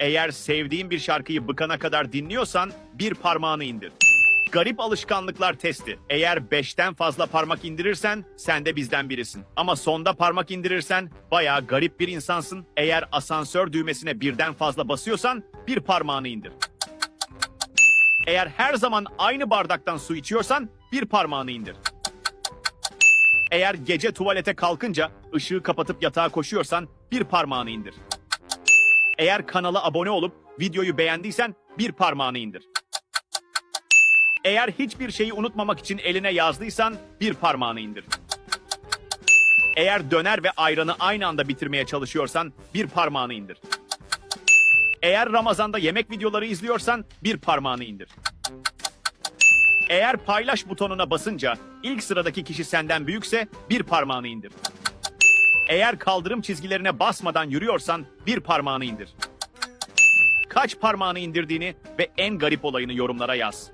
Eğer sevdiğin bir şarkıyı bıkana kadar dinliyorsan bir parmağını indir. Garip alışkanlıklar testi. Eğer 5'ten fazla parmak indirirsen sen de bizden birisin. Ama sonda parmak indirirsen bayağı garip bir insansın. Eğer asansör düğmesine birden fazla basıyorsan bir parmağını indir. Eğer her zaman aynı bardaktan su içiyorsan bir parmağını indir. Eğer gece tuvalete kalkınca ışığı kapatıp yatağa koşuyorsan bir parmağını indir. Eğer kanala abone olup videoyu beğendiysen bir parmağını indir. Eğer hiçbir şeyi unutmamak için eline yazdıysan bir parmağını indir. Eğer döner ve ayranı aynı anda bitirmeye çalışıyorsan bir parmağını indir. Eğer Ramazan'da yemek videoları izliyorsan bir parmağını indir. Eğer paylaş butonuna basınca ilk sıradaki kişi senden büyükse bir parmağını indir. Eğer kaldırım çizgilerine basmadan yürüyorsan bir parmağını indir. Kaç parmağını indirdiğini ve en garip olayını yorumlara yaz.